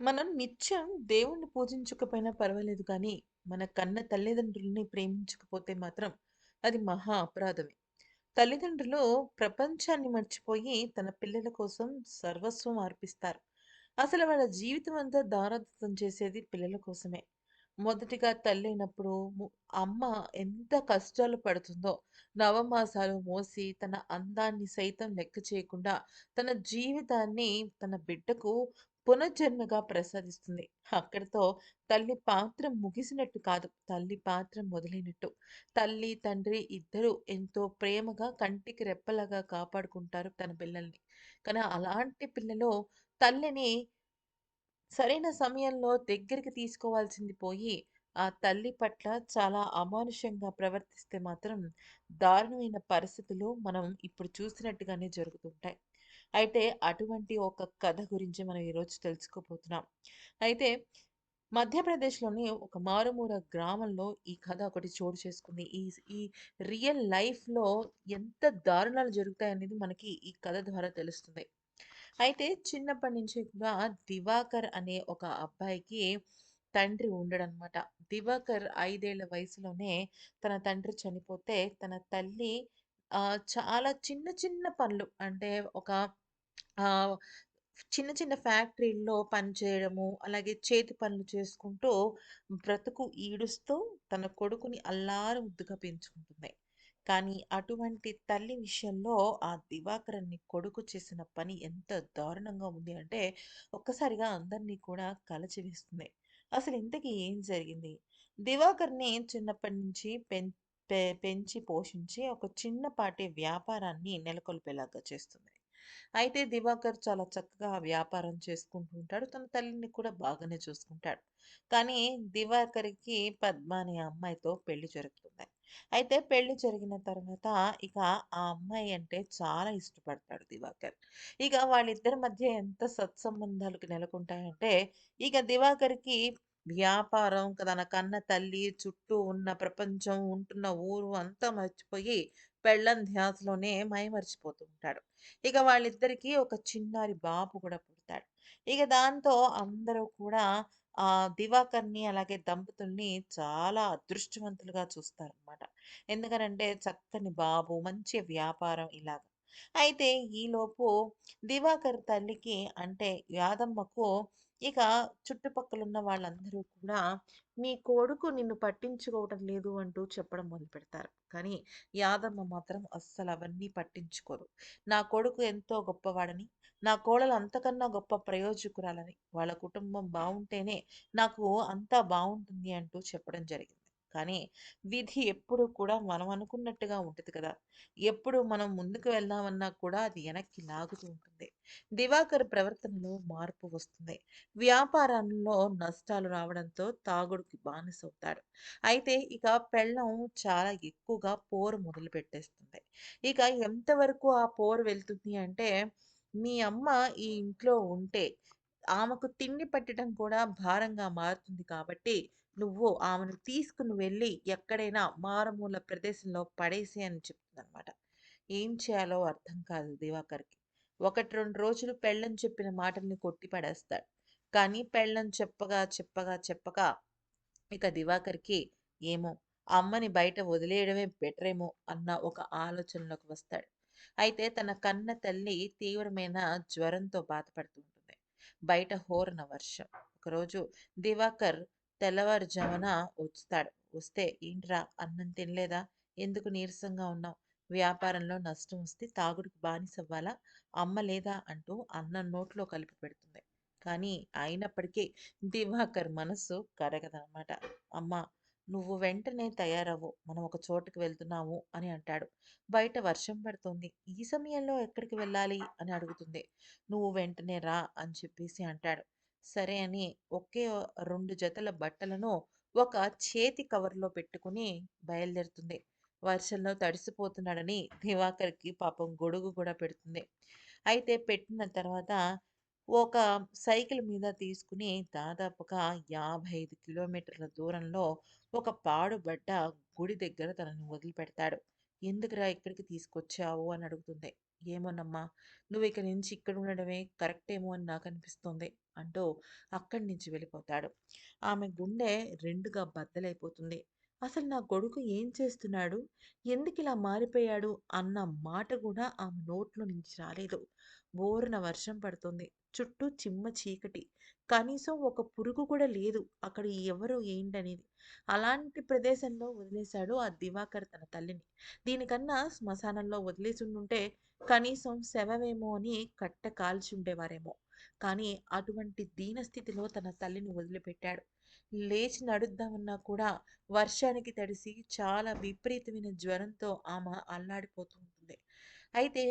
మనం నిత్యం దేవుణ్ణి పూజించకపోయినా పర్వాలేదు కానీ, మన కన్న తల్లిదండ్రులని ప్రేమించకపోతే మాత్రం అది మహా అపరాధమే. తల్లిదండ్రులు ప్రపంచాన్ని మర్చిపోయి తన పిల్లల కోసం సర్వస్వం అర్పిస్తారు. అసలు వాళ్ళ జీవితం అంతా దారాదత్తం చేసేది పిల్లల కోసమే. మొదటిగా తల్లి ము అమ్మ ఎంత కష్టాలు పడుతుందో, నవమాసాలు మోసి తన అందాన్ని సైతం లెక్క చేయకుండా, తన జీవితాన్ని తన బిడ్డకు పునర్జన్మగా ప్రసాదిస్తుంది. అక్కడితో తల్లి పాత్ర ముగిసినట్టు కాదు. తల్లి పాత్ర మొదలైనట్టు. తల్లి, తండ్రి ఇద్దరూ ఎంతో ప్రేమగా కంటికి రెప్పలాగా కాపాడుకుంటారు తన పిల్లల్ని. కానీ అలాంటి పిల్లలు తల్లిని సరైన సమయంలో దగ్గరికి తీసుకోవాల్సింది పోయి, ఆ తల్లి పట్ల చాలా అమానుషంగా ప్రవర్తిస్తే మాత్రం దారుణమైన పరిస్థితులు మనం ఇప్పుడు చూసినట్టుగానే జరుగుతుంటాయి. అయితే అటువంటి ఒక కథ గురించి మనం ఈరోజు తెలుసుకోబోతున్నాం. అయితే మధ్యప్రదేశ్‌లోని ఒక మారుమూల గ్రామంలో ఈ కథ ఒకటి చోటు చేసుకుంది. ఈ ఈ రియల్ లైఫ్‌లో ఎంత దారుణాలు జరుగుతాయనేది మనకి ఈ కథ ద్వారా తెలుస్తుంది. అయితే చిన్నప్పటి నుంచి కూడా దివాకర్ అనే ఒక అబ్బాయికి తండ్రి ఉండడనమాట. దివాకర్ ఐదేళ్ళ వయసులోనే తన తండ్రి చనిపోతే, తన తల్లి చాలా చిన్న చిన్న పనులు అంటే ఒక చిన్న చిన్న ఫ్యాక్టరీల్లో పనిచేయడము, అలాగే చేతి పనులు చేసుకుంటూ బ్రతుకు ఈడుస్తూ తన కొడుకుని అల్లారు ముద్దుగా పెంచుకుంటుంది. కానీ అటువంటి తల్లి విషయంలో ఆ దివాకరన్ని కొడుకు చేసిన పని ఎంత దారుణంగా ఉంది అంటే, ఒక్కసారిగా అందరిని కూడా కలచివేస్తుంది. అసలు ఇంతకీ ఏం జరిగింది? దివాకర్‌ని చిన్నప్పటి నుంచి పెం పె పెంచి పోషించి ఒక చిన్నపాటి వ్యాపారాన్ని నెలకొల్పేలాగా చేస్తుంది. అయితే దివాకర్ చాలా చక్కగా వ్యాపారం చేసుకుంటూ ఉంటాడు. తన తల్లిని కూడా బాగానే చూసుకుంటాడు. కానీ దివాకర్‌కి పద్మ అనే అమ్మాయితో పెళ్ళి జరుగుతుంది. అయితే పెళ్ళి జరిగిన తర్వాత ఇక ఆ అమ్మాయి అంటే చాలా ఇష్టపడతాడు దివాకర్. ఇక వాళ్ళిద్దరి మధ్య ఎంత సత్సంబంధాలు నెలకొంటాయంటే, ఇక దివాకర్‌కి వ్యాపారం, తన కన్న తల్లి, చుట్టూ ఉన్న ప్రపంచం, ఉంటున్న ఊరు అంతా మర్చిపోయి పెళ్ళాం ధ్యాసలోనే మైమరిచిపోతూ ఉంటాడు. ఇక వాళ్ళిద్దరికీ ఒక చిన్నారి బాబు కూడా పుడతాడు. ఇక దాంతో అందరూ కూడా ఆహ్, దివాకర్‌ని అలాగే దంపతుల్ని చాలా అదృష్టవంతులుగా చూస్తారనమాట. ఎందుకనంటే చక్కని బాబు, మంచి వ్యాపారం ఇలాగ. అయితే ఈలోపు దివాకర్ తల్లికి అంటే యాదమ్మకు ఇక చుట్టుపక్కల ఉన్న వాళ్ళందరూ కూడా "నీ కొడుకు నిన్ను పట్టించుకోవటం లేదు" అంటూ చెప్పడం మొదలు పెడతారు కానీ యాదమ్మ మాత్రం అస్సలు అవన్నీ పట్టించుకోరు నా కొడుకు ఎంతో గొప్పవాడని, నా కోడలు అంతకన్నా గొప్ప ప్రయోజకురాలని, వాళ్ళ కుటుంబం బాగుంటేనే నాకు అంతా బాగుంటుంది అంటూ చెప్పడం జరిగింది. కానీ విధి ఎప్పుడు కూడా మనం అనుకున్నట్టుగా ఉంటది కదా! ఎప్పుడు మనం ముందుకు వెళ్దామన్నా కూడా అది వెనక్కి లాగుతూ ఉంటుంది. దివాకర్ ప్రవర్తనలో మార్పు వస్తుంది. వ్యాపారంలో నష్టాలు రావడంతో తాగుడుకి బానిసవుతాడు. అయితే ఇక పెళ్ళం చాలా ఎక్కువగా పోరు మొదలు పెట్టేస్తుంది ఇక ఎంతవరకు ఆ పోరు వెళ్తుంది అంటే, "మీ అమ్మ ఈ ఇంట్లో ఉంటే, ఆమెకు తిండి పెట్టడం కూడా భారంగా మారుతుంది కాబట్టి, నువ్వు ఆమెను తీసుకుని వెళ్ళి ఎక్కడైనా మారుమూల ప్రదేశంలో పడేసి అని చెప్తుందనమాట. ఏం చేయాలో అర్థం కాదు దివాకర్‌కి. 1, 2 రోజులు పెళ్ళని చెప్పిన మాటల్ని కొట్టి పడేస్తాడు. కానీ పెళ్ళని చెప్పగా, చెప్పగా, చెప్పగా ఇక దివాకర్‌కి ఏమో అమ్మని బయట వదిలేయడమే బెటరేమో అన్న ఒక ఆలోచనలోకి వస్తాడు. అయితే తన కన్న తల్లి తీవ్రమైన జ్వరంతో బాధపడుతుంది బయట హోరన వర్షం. ఒకరోజు దివాకర్ తెల్లవారుజామున వస్తాడు. వస్తే "ఏంట్రా అన్నం తినలేదా? ఎందుకు నీరసంగా ఉన్నావు? వ్యాపారంలో నష్టం వస్తే తాగుడికి బానిసవ్వాలా? అమ్మ లేదా?" అంటూ అన్నం నోట్లో కలిపి పెడుతుంది. కానీ అయినప్పటికీ దివాకర్ మనస్సు కరగదనమాట. అమ్మ నువ్వు వెంటనే తయారవ్వు. మనం ఒక చోటుకి వెళ్తున్నాము" అని అంటాడు. బయట వర్షం పడుతుంది "ఈ సమయంలో ఎక్కడికి వెళ్ళాలి?" అని అడుగుతుంది. "నువ్వు వెంటనే రా" అని చెప్పేసి అంటాడు. సరే అని ఒకే రెండు జతల బట్టలను ఒక చేతి కవర్‌లో పెట్టుకుని బయలుదేరుతుంది. వర్షంలో తడిసిపోతున్నాడని దివాకర్‌కి పాపం గొడుగు కూడా పెడుతుంది. అయితే పెట్టిన తర్వాత ఒక సైకిల్ మీద తీసుకుని దాదాపుగా 55 కిలోమీటర్ల దూరంలో ఒక పాడుబడ్డ గుడి దగ్గర తనని వదిలిపెడతాడు. "ఎందుకురా ఇక్కడికి తీసుకొచ్చావు?" అని అడుగుతుంది. "ఏమోనమ్మా! నువ్వు ఇక్కడి నుంచి ఇక్కడ ఉండడమే కరెక్ట్ ఏమో అని నాకు అనిపిస్తుంది అంటూ అక్కడి నుంచి వెళ్ళిపోతాడు. ఆమె గుండె రెండుగా బద్దలైపోతుంది. అసలు నా కొడుకు ఏం చేస్తున్నాడు? ఎందుకిలా మారిపోయాడు? అన్న మాట కూడా ఆమె నోట్లో నుంచి రాలేదు. బోరున వర్షం పడుతుంది చుట్టూ చిమ్మ చీకటి. కనీసం ఒక పురుగు కూడా లేదు. అక్కడ ఎవరు ఏంటనేది. అలాంటి ప్రదేశంలో వదిలేశాడు ఆ దివాకర్ తన తల్లిని. దీనికన్నా శ్మశానంలో వదిలేసుండుంటే కనీసం శవమేమో అని కట్ట కాల్చి ఉండేవారేమో. కానీ అటువంటి దీనస్థితిలో తన తల్లిని వదిలిపెట్టాడు. లేచి నడుద్దామన్నా కూడా వర్షానికి తడిసి చాలా విపరీతమైన జ్వరంతో ఆమె అల్లాడిపోతూ ఉంటుంది. అయితే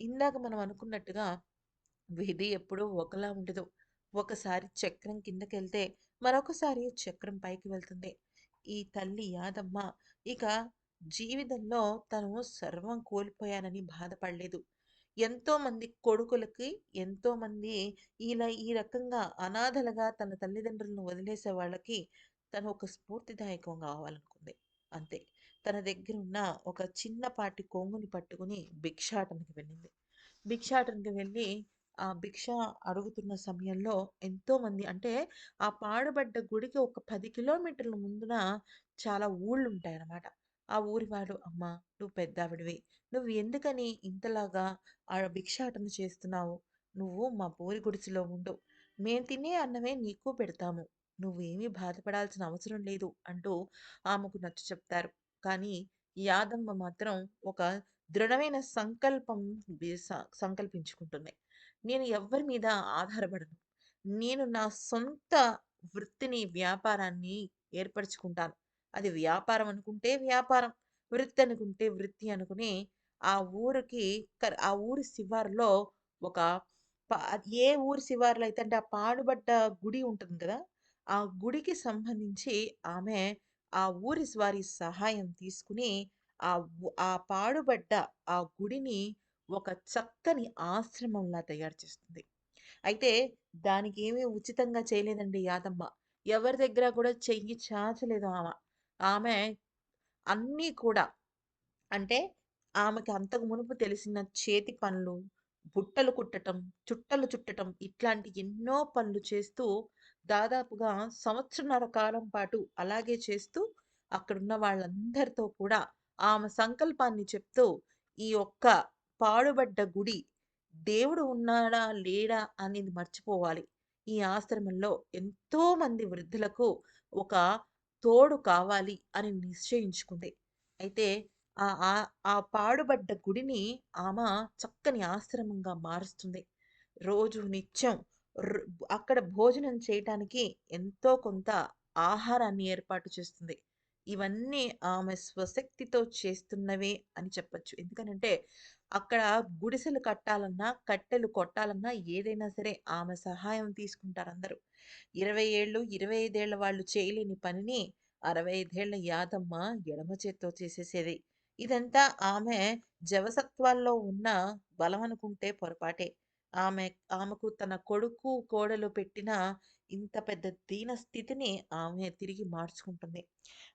ఇందాక మనం అనుకున్నట్టుగా విధి ఎప్పుడూ ఒకలా ఉండదు. ఒకసారి చక్రం కిందకెళ్తే మరొకసారి చక్రం పైకి వెళ్తుంది. ఈ తల్లి యాదమ్మ ఇక జీవితంలో తను సర్వం కోల్పోయానని బాధపడలేదు. ఎంతోమంది కొడుకులకి ఎంతోమంది ఇలా ఈ రకంగా అనాథలుగా తన తల్లిదండ్రులను వదిలేసే వాళ్ళకి తను ఒక స్ఫూర్తిదాయకంగా కావాలనుకుంది. అంతే. తన దగ్గర ఉన్న ఒక చిన్నపాటి కొంగుని పట్టుకుని భిక్షాటనకి వెళ్ళింది. భిక్షాటనకి వెళ్ళి భిక్ష అడుగుతున్న సమయంలో ఎంతోమంది అంటే ఆ పాడుబడ్డ గుడికి ఒక పది కిలోమీటర్ల ముందున చాలా ఊళ్ళు ఉంటాయన్నమాట ఆ ఊరి అమ్మ "అమ్మా! నువ్వు పెద్దావిడివి నువ్వు ఎందుకని ఇంతలాగా ఆ భిక్షాటన చేస్తున్నావు? నువ్వు మా పూరి గుడిసెలో ఉండు. మేము తినే అన్నమే నీకు పెడతాము. నువ్వేమీ బాధపడాల్సిన అవసరం లేదు" అంటూ ఆమెకు నచ్చచెప్తారు. కానీ యాదమ్మ మాత్రం ఒక దృఢమైన సంకల్పం సంకల్పించుకుంటున్నాయి స సంకల్పించుకుంటుంది. నేను ఎవ్వరి మీద ఆధారపడను. నేను నా సొంత వృత్తిని, వ్యాపారాన్ని ఏర్పరచుకుంటాను. అది వ్యాపారం అనుకుంటే వ్యాపారం, వృత్తి అనుకుంటే వృత్తి అనుకుని ఆ ఊరికి ఆ ఊరి శివారులో ఒక ప ఏ ఊరి శివారులో అయితే అంటే ఆ పాడుబడ్డ గుడి ఉంటుంది కదా! ఆ గుడికి సంబంధించి ఆమె ఆ ఊరి వారి సహాయం తీసుకుని ఆ ఆ పాడుబడ్డ ఆ గుడిని ఒక చక్కని ఆశ్రమంలా తయారు చేస్తుంది. అయితే దానికి ఏమీ ఉచితంగా చేయలేదండి యాదమ్మ. ఎవరి దగ్గర కూడా చెయ్యి చాచలేదు ఆమె ఆమె అన్నీ కూడా అంటే ఆమెకి అంతకు మునుపు తెలిసిన చేతి పనులు, బుట్టలు కుట్టటం, చుట్టలు చుట్టటం ఇట్లాంటి ఎన్నో పనులు చేస్తూ దాదాపుగా సంవత్సరన్నర కాలం పాటు అలాగే చేస్తూ అక్కడున్న వాళ్ళందరితో కూడా ఆమె సంకల్పాన్ని చెప్తూ ఈ ఒక్క పాడుబడ్డ గుడి దేవుడు ఉన్నాడా? లేడా? అనేది మర్చిపోవాలి. ఈ ఆశ్రమంలో ఎంతోమంది వృద్ధులకు ఒక తోడు కావాలి అని నిశ్చయించుకుంది. అయితే ఆ ఆ పాడుబడ్డ గుడిని ఆమె చక్కని ఆశ్రమంగా మారుస్తుంది. రోజు నిత్యం అక్కడ భోజనం చేయటానికి ఎంతో కొంత ఆహారాన్ని ఏర్పాటు చేస్తుంది. ఇవన్నీ ఆమె స్వశక్తితో చేస్తున్నవే అని చెప్పొచ్చు. ఎందుకనంటే అక్కడ గుడిసెలు కట్టాలన్నా, కట్టెలు కొట్టాలన్నా ఏదైనా సరే ఆమె సహాయం తీసుకుంటారందరూ. 20 ఏళ్ళు, ఇరవై ఐదేళ్ళ వాళ్ళు చేయలేని పనిని అరవై ఐదేళ్ళ యాదమ్మ ఎడమ చేత్తో చేసేసేది. ఇదంతా ఆమె జవసత్వాల్లో ఉన్న బలం అనుకుంటే పొరపాటే. ఆమె ఆమెకు తన కొడుకు, కోడలు పెట్టిన ఇంత పెద్ద దీన స్థితిని ఆమె తిరిగి మార్చుకుంటుంది.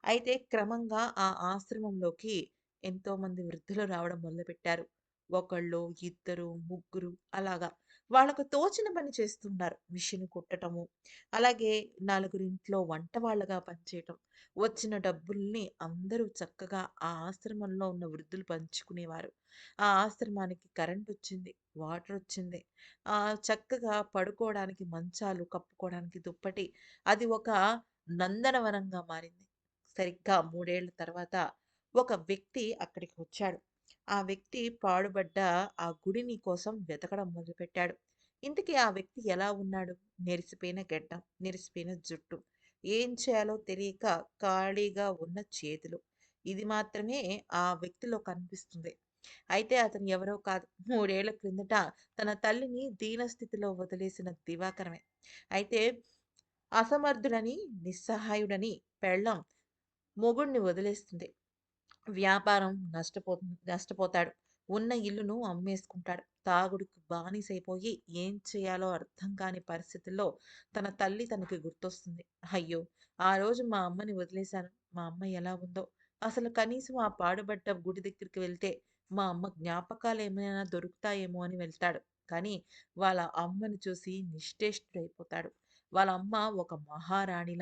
అయితే క్రమంగా ఆ ఆశ్రమంలోకి ఎంతోమంది వృద్ధులు రావడం మొదలుపెట్టారు. ఒకళ్ళు ఇద్దరు, ముగ్గురు అలాగా. వాళ్ళకు తోచిన పని చేస్తున్నారు. మిషన్ కుట్టటము, అలాగే నలుగురింట్లో వంట వాళ్ళగా పనిచేయటం. వచ్చిన డబ్బుల్ని అందరూ చక్కగా ఆ ఆశ్రమంలో ఉన్న వృద్ధులు పంచుకునేవారు. ఆ ఆశ్రమానికి కరెంట్ వచ్చింది వాటర్ వచ్చింది ఆ చక్కగా పడుకోవడానికి మంచాలు, కప్పుకోవడానికి దుప్పటి. అది ఒక నందనవనంగా మారింది. సరిగ్గా మూడేళ్ళ తర్వాత ఒక వ్యక్తి అక్కడికి వచ్చాడు. ఆ వ్యక్తి పాడుబడ్డ ఆ గుడిని కోసం వెతకడం మొదలుపెట్టాడు. ఇంతకీ ఆ వ్యక్తి ఎలా ఉన్నాడు? నెరిసిపోయిన గెడ్డం, నెరిసిపోయిన జుట్టు. ఏం చేయాలో తెలియక ఖాళీగా ఉన్న చేతులు. ఇది మాత్రమే ఆ వ్యక్తిలో కనిపిస్తుంది. అయితే అతను ఎవరో కాదు. మూడేళ్ళ క్రిందట తన తల్లిని దీనస్థితిలో వదిలేసిన దివాకరమే. అయితే అసమర్థుడని, నిస్సహాయుడని పెళ్ళం మొగుడిని వదిలేస్తుంది. వ్యాపారం నష్టపో నష్టపోతాడు. ఉన్న ఇల్లును అమ్మేసుకుంటాడు. తాగుడుకు బానిసైపోయి ఏం చేయాలో అర్థం కాని పరిస్థితుల్లో తన తల్లి తనకి గుర్తొస్తుంది. అయ్యో! ఆ రోజు మా అమ్మని వదిలేశాను. మా అమ్మ ఎలా ఉందో! అసలు కనీసం ఆ పాడుబడ్డ గుడి దగ్గరికి వెళ్తే మా అమ్మ జ్ఞాపకాలు ఏమైనా దొరుకుతాయేమో అని వెళ్తాడు. కానీ వాళ్ళ అమ్మని చూసి నిశ్చేష్టుడైపోతాడు. వాళ్ళ అమ్మ ఒక మహారాణిలా